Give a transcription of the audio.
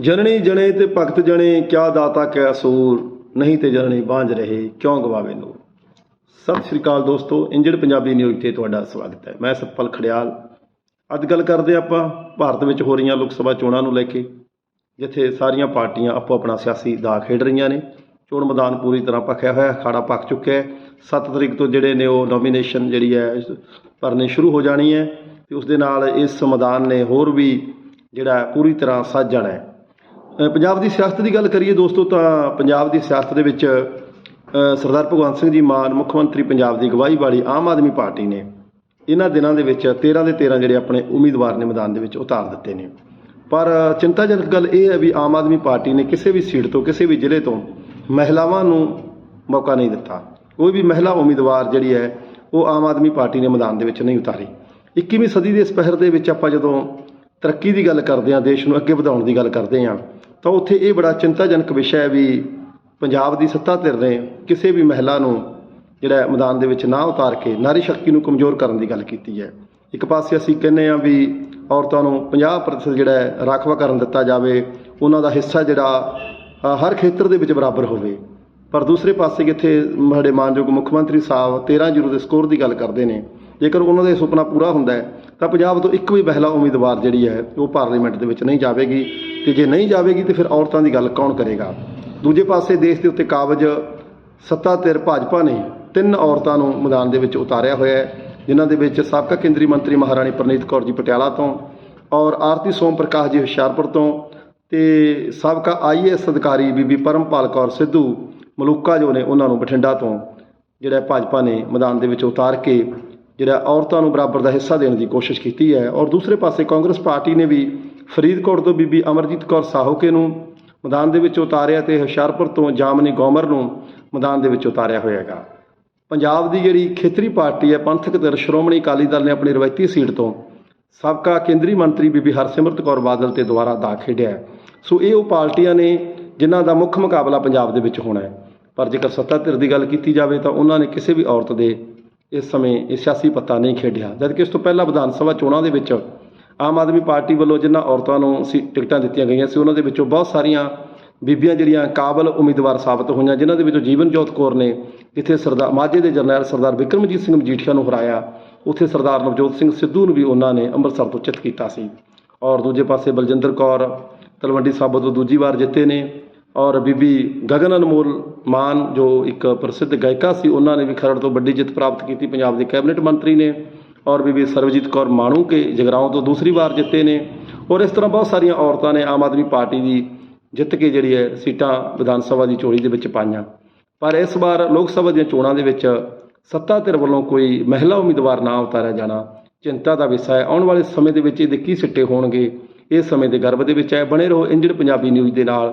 ਜਨਨੀ ਜਣੇ ਤੇ ਭਗਤ ਜਣੇ, ਕਿਆ ਦਾਤਾ ਕਿਆ ਸੂਰ? ਨਹੀਂ ਤੇ ਜਨਨੀ ਬਾਂਝ ਰਹੇ, ਕਿਉਂ ਗਵਾਵੇ ਨੂੰ ਸਤਿ ਸ਼੍ਰੀ ਅਕਾਲ ਦੋਸਤੋ ਇੰਜੜ ਪੰਜਾਬੀ ਨਿਊਜ਼ ਤੇ ਤੁਹਾਡਾ ਸਵਾਗਤ ਹੈ। ਮੈਂ ਸਤਪਾਲ ਖੜਿਆਲ। ਅੱਜ ਗੱਲ ਕਰਦੇ ਹਾਂ ਆਪਾਂ ਭਾਰਤ ਵਿੱਚ ਹੋ ਰਹੀਆਂ ਲੋਕ ਸਭਾ ਚੋਣਾਂ ਨੂੰ ਲੈ ਕੇ, ਜਿੱਥੇ ਸਾਰੀਆਂ ਪਾਰਟੀਆਂ ਆਪੋ ਆਪਣਾ ਸਿਆਸੀ ਦਾ ਖੇਡ ਰਹੀਆਂ ਨੇ। ਚੋਣ ਮੈਦਾਨ ਪੂਰੀ ਤਰ੍ਹਾਂ ਭਖਿਆ ਹੋਇਆ ਹੈ ਅਖਾੜਾ ਪੱਕ ਚੁੱਕਿਆ ਹੈ। 7 ਤਰੀਕ ਤੋਂ ਜਿਹੜੇ ਨੇ ਉਹ ਨੋਮੀਨੇਸ਼ਨ ਜਿਹੜੀ ਹੈ, ਇਸ ਭਰਨੀ ਸ਼ੁਰੂ ਹੋ ਜਾਣੀ ਹੈ। ਤੇ ਉਸ ਦੇ ਨਾਲ ਇਸ ਮੈਦਾਨ ਨੇ ਹੋਰ ਵੀ ਜਿਹੜਾ ਪੂਰੀ ਤਰ੍ਹਾਂ ਸੱਜ ਜਾਣਾ ਹੈ। ਪੰਜਾਬ ਦੀ ਸਿਆਸਤ ਦੀ ਗੱਲ ਕਰੀਏ ਦੋਸਤੋ ਤਾਂ ਪੰਜਾਬ ਦੀ ਸਿਆਸਤ ਦੇ ਵਿੱਚ ਸਰਦਾਰ ਭਗਵੰਤ ਸਿੰਘ ਜੀ ਮਾਨ ਮੁੱਖ ਮੰਤਰੀ ਪੰਜਾਬ ਦੀ ਅਗਵਾਈ ਵਾਲੀ ਆਮ ਆਦਮੀ ਪਾਰਟੀ ਨੇ ਇਹਨਾਂ ਦਿਨਾਂ ਦੇ ਵਿੱਚ 13 ਦੇ 13 ਜਿਹੜੇ ਆਪਣੇ ਉਮੀਦਵਾਰ ਨੇ ਮੈਦਾਨ ਦੇ ਵਿੱਚ ਉਤਾਰ ਦਿੱਤੇ ਨੇ। ਪਰ ਚਿੰਤਾਜਨਕ ਗੱਲ ਇਹ ਹੈ ਵੀ ਆਮ ਆਦਮੀ ਪਾਰਟੀ ਨੇ ਕਿਸੇ ਵੀ ਸੀਟ ਤੋਂ, ਕਿਸੇ ਵੀ ਜ਼ਿਲ੍ਹੇ ਤੋਂ ਮਹਿਲਾਵਾਂ ਨੂੰ ਮੌਕਾ ਨਹੀਂ ਦਿੱਤਾ। ਕੋਈ ਵੀ ਮਹਿਲਾ ਉਮੀਦਵਾਰ ਜਿਹੜੀ ਹੈ, ਉਹ ਆਮ ਆਦਮੀ ਪਾਰਟੀ ਨੇ ਮੈਦਾਨ ਦੇ ਵਿੱਚ ਨਹੀਂ ਉਤਾਰੀ। 21ਵੀਂ ਸਦੀ ਦੇ ਇਸ ਪਹਿਰ ਦੇ ਵਿੱਚ ਆਪਾਂ ਜਦੋਂ ਤਰੱਕੀ ਦੀ ਗੱਲ ਕਰਦੇ ਹਾਂ, ਦੇਸ਼ ਨੂੰ ਅੱਗੇ ਵਧਾਉਣ ਦੀ ਗੱਲ ਕਰਦੇ ਹਾਂ ਤਾਂ ਉੱਥੇ ਇਹ ਬੜਾ ਚਿੰਤਾਜਨਕ ਵਿਸ਼ਾ ਹੈ ਵੀ ਪੰਜਾਬ ਦੀ ਸੱਤਾ ਧਿਰ ਨੇ ਕਿਸੇ ਵੀ ਮਹਿਲਾ ਨੂੰ ਜਿਹੜਾ ਮੈਦਾਨ ਦੇ ਵਿੱਚ ਨਾ ਉਤਾਰ ਕੇ ਨਾਰੀ ਸ਼ਕਤੀ ਨੂੰ ਕਮਜ਼ੋਰ ਕਰਨ ਦੀ ਗੱਲ ਕੀਤੀ ਹੈ। ਇੱਕ ਪਾਸੇ ਅਸੀਂ ਕਹਿੰਦੇ ਹਾਂ ਵੀ ਔਰਤਾਂ ਨੂੰ 50% ਜਿਹੜਾ ਰਾਖਵਾ ਕਰਨ ਦਿੱਤਾ ਜਾਵੇ, ਉਹਨਾਂ ਦਾ ਹਿੱਸਾ ਜਿਹੜਾ ਹਰ ਖੇਤਰ ਦੇ ਵਿੱਚ ਬਰਾਬਰ ਹੋਵੇ। ਪਰ ਦੂਸਰੇ ਪਾਸੇ ਕਿੱਥੇ ਸਾਡੇ ਮਾਨਯੋਗ ਮੁੱਖ ਮੰਤਰੀ ਸਾਹਿਬ 13 ਜ਼ੀਰੋ ਦੇ ਸਕੋਰ ਦੀ ਗੱਲ ਕਰਦੇ ਨੇ ਜੇਕਰ ਉਹਨਾਂ ਦਾ ਇਹ ਸੁਪਨਾ ਪੂਰਾ ਹੁੰਦਾ ਹੈ, ਤਾਂ ਪੰਜਾਬ ਤੋਂ ਇੱਕ ਵੀ ਮਹਿਲਾ ਉਮੀਦਵਾਰ ਜਿਹੜੀ ਹੈ, ਉਹ ਪਾਰਲੀਮੈਂਟ ਦੇ ਵਿੱਚ ਨਹੀਂ ਜਾਵੇਗੀ। ਤੇ ਜੇ ਨਹੀਂ ਜਾਵੇਗੀ, ਤੇ ਫਿਰ ਔਰਤਾਂ ਦੀ ਗੱਲ ਕੌਣ ਕਰੇਗਾ? ਦੂਜੇ ਪਾਸੇ ਦੇਸ਼ ਦੇ ਉੱਤੇ ਕਾਬਜ ਸੱਤਾ ਧਿਰ ਭਾਜਪਾ ਨੇ ਤਿੰਨ ਔਰਤਾਂ ਨੂੰ ਮੈਦਾਨ ਦੇ ਵਿੱਚ ਉਤਾਰਿਆ ਹੋਇਆ ਹੈ, ਜਿਨ੍ਹਾਂ ਦੇ ਵਿੱਚ ਸਾਬਕਾ ਕੇਂਦਰੀ ਮੰਤਰੀ ਮਹਾਰਾਣੀ ਪ੍ਰਨੀਤ ਕੌਰ ਜੀ ਪਟਿਆਲਾ ਤੋਂ ਔਰ ਆਰਤੀ ਸੋਮ ਪ੍ਰਕਾਸ਼ ਜੀ ਹੁਸ਼ਿਆਰਪੁਰ ਤੋਂ ਤੇ ਸਾਬਕਾ ਆਈਏਐਸ ਅਧਿਕਾਰੀ ਬੀਬੀ ਪਰਮਪਾਲ ਕੌਰ ਸਿੱਧੂ ਮਲੂਕਾ ਜੋ ਨੇ ਉਹਨਾਂ ਨੂੰ ਬਠਿੰਡਾ ਤੋਂ ਜਿਹੜਾ ਭਾਜਪਾ ਨੇ ਮੈਦਾਨ ਦੇ ਵਿੱਚ ਉਤਾਰ ਕੇ ਜਿਹੜਾ ਔਰਤਾਂ ਨੂੰ ਬਰਾਬਰ ਦਾ ਹਿੱਸਾ ਦੇਣ ਦੀ ਕੋਸ਼ਿਸ਼ ਕੀਤੀ ਹੈ ਔਰ ਦੂਸਰੇ ਪਾਸੇ ਕਾਂਗਰਸ ਪਾਰਟੀ ਨੇ ਵੀ ਫਰੀਦਕੋਟ ਤੋਂ ਬੀਬੀ ਅਮਰਜੀਤ ਕੌਰ ਸਾਹੋਕੇ ਨੂੰ ਮੈਦਾਨ ਦੇ ਵਿੱਚ ਉਤਾਰਿਆ ਤੇ ਹੁਸ਼ਿਆਰਪੁਰ ਤੋਂ ਜਾਮਨੀ ਗੌਮਰ ਨੂੰ ਮੈਦਾਨ ਦੇ ਵਿੱਚ ਉਤਾਰਿਆ ਹੋਇਆ ਹੈਗਾ। ਪੰਜਾਬ ਦੀ ਜਿਹੜੀ ਖੇਤਰੀ ਪਾਰਟੀ ਹੈ, ਪੰਥਕ ਦਲ, ਸ਼੍ਰੋਮਣੀ ਅਕਾਲੀ ਦਲ ਨੇ ਆਪਣੀ ਰਵਾਇਤੀ ਸੀਟ ਤੋਂ ਸਾਬਕਾ ਕੇਂਦਰੀ ਮੰਤਰੀ ਬੀਬੀ ਹਰਸਿਮਰਤ ਕੌਰ ਬਾਦਲ ਤੇ ਦੁਆਰਾ ਦਾ ਖੇਡਿਆ ਸੋ ਇਹ ਉਹ ਪਾਰਟੀਆਂ ਨੇ ਜਿਨ੍ਹਾਂ ਦਾ ਮੁੱਖ ਮੁਕਾਬਲਾ ਪੰਜਾਬ ਦੇ ਵਿੱਚ ਹੋਣਾ ਹੈ। ਪਰ ਜੇਕਰ ਸੱਤਾ ਧਿਰ ਦੀ ਗੱਲ ਕੀਤੀ ਜਾਵੇ ਤਾਂ ਉਹਨਾਂ ਨੇ ਕਿਸੇ ਵੀ ਔਰਤ ਦੇ ਇਸ ਸਮੇਂ ਇਹ ਸਿਆਸੀ ਪੱਤਾ ਨਹੀਂ ਖੇਡਿਆ। ਜਦਕਿ ਇਸ ਤੋਂ ਪਹਿਲਾਂ ਵਿਧਾਨ ਸਭਾ ਚੋਣਾਂ ਦੇ ਵਿੱਚ ਆਮ ਆਦਮੀ ਪਾਰਟੀ ਵੱਲੋਂ ਜਿਨ੍ਹਾਂ ਔਰਤਾਂ ਨੂੰ ਸੀ ਟਿਕਟਾਂ ਦਿੱਤੀਆਂ ਗਈਆਂ ਸੀ, ਉਹਨਾਂ ਦੇ ਵਿੱਚੋਂ ਬਹੁਤ ਸਾਰੀਆਂ ਬੀਬੀਆਂ ਜਿਹੜੀਆਂ ਕਾਬਲ ਉਮੀਦਵਾਰ ਸਾਬਤ ਹੋਈਆਂ, ਜਿਨ੍ਹਾਂ ਦੇ ਵਿੱਚੋਂ ਜੀਵਨਜੋਤ ਕੌਰ ਨੇ ਜਿੱਥੇ ਸਰਦਾਰ, ਮਾਝੇ ਦੇ ਜਰਨੈਲ ਸਰਦਾਰ ਵਿਕਰਮਜੀਤ ਸਿੰਘ ਮਜੀਠੀਆ ਨੂੰ ਹਰਾਇਆ। ਉੱਥੇ ਸਰਦਾਰ ਨਵਜੋਤ ਸਿੰਘ ਸਿੱਧੂ ਨੂੰ ਵੀ ਉਹਨਾਂ ਨੇ ਅੰਮ੍ਰਿਤਸਰ ਤੋਂ ਚਿੱਤ ਕੀਤਾ ਸੀ। ਔਰ ਦੂਜੇ ਪਾਸੇ ਬਲਜਿੰਦਰ ਕੌਰ, ਤਲਵੰਡੀ ਸਾਬੋ ਤੋਂ ਦੂਜੀ ਵਾਰ ਜਿੱਤੇ ਨੇ। ਔਰ ਬੀਬੀ ਗਗਨ ਅਨਮੋਲ ਮਾਨ, ਜੋ ਇੱਕ ਪ੍ਰਸਿੱਧ ਗਾਇਕਾ ਸੀ, ਉਹਨਾਂ ਨੇ ਵੀ ਖਰੜ ਤੋਂ ਵੱਡੀ ਜਿੱਤ ਪ੍ਰਾਪਤ ਕੀਤੀ, ਪੰਜਾਬ ਦੇ ਕੈਬਨਿਟ ਮੰਤਰੀ ਨੇ। ਔਰ ਬੀਬੀ ਸਰਵਜੀਤ ਕੌਰ ਮਾਣੂ ਕੇ ਜਗਰਾਉਂ ਤੋਂ ਦੂਸਰੀ ਵਾਰ ਜਿੱਤੇ ਨੇ। ਔਰ ਇਸ ਤਰ੍ਹਾਂ ਬਹੁਤ ਸਾਰੀਆਂ ਔਰਤਾਂ ਨੇ ਆਮ ਆਦਮੀ ਪਾਰਟੀ ਦੀ ਜਿੱਤ ਕੇ ਜਿਹੜੀ ਹੈ ਸੀਟਾਂ ਵਿਧਾਨ ਸਭਾ ਦੀ ਝੋਲੀ ਦੇ ਵਿੱਚ ਪਾਈਆਂ। ਪਰ ਇਸ ਵਾਰ ਲੋਕ ਸਭਾ ਦੀਆਂ ਚੋਣਾਂ ਦੇ ਵਿੱਚ ਸੱਤਾ ਧਿਰ ਵੱਲੋਂ ਕੋਈ ਮਹਿਲਾ ਉਮੀਦਵਾਰ ਨਾ ਉਤਾਰਿਆ ਜਾਣਾ, ਚਿੰਤਾ ਦਾ ਵਿਸ਼ਾ ਹੈ। ਆਉਣ ਵਾਲੇ ਸਮੇਂ ਦੇ ਵਿੱਚ ਇਹਦੇ ਕੀ ਸਿੱਟੇ ਹੋਣਗੇ? ਇਸ ਸਮੇਂ ਦੇ ਗਰਭ ਦੇ ਵਿੱਚ ਹੈ। ਬਣੇ ਰਹੋ ਇੰਜਣ ਪੰਜਾਬੀ ਨਿਊਜ਼ ਦੇ ਨਾਲ।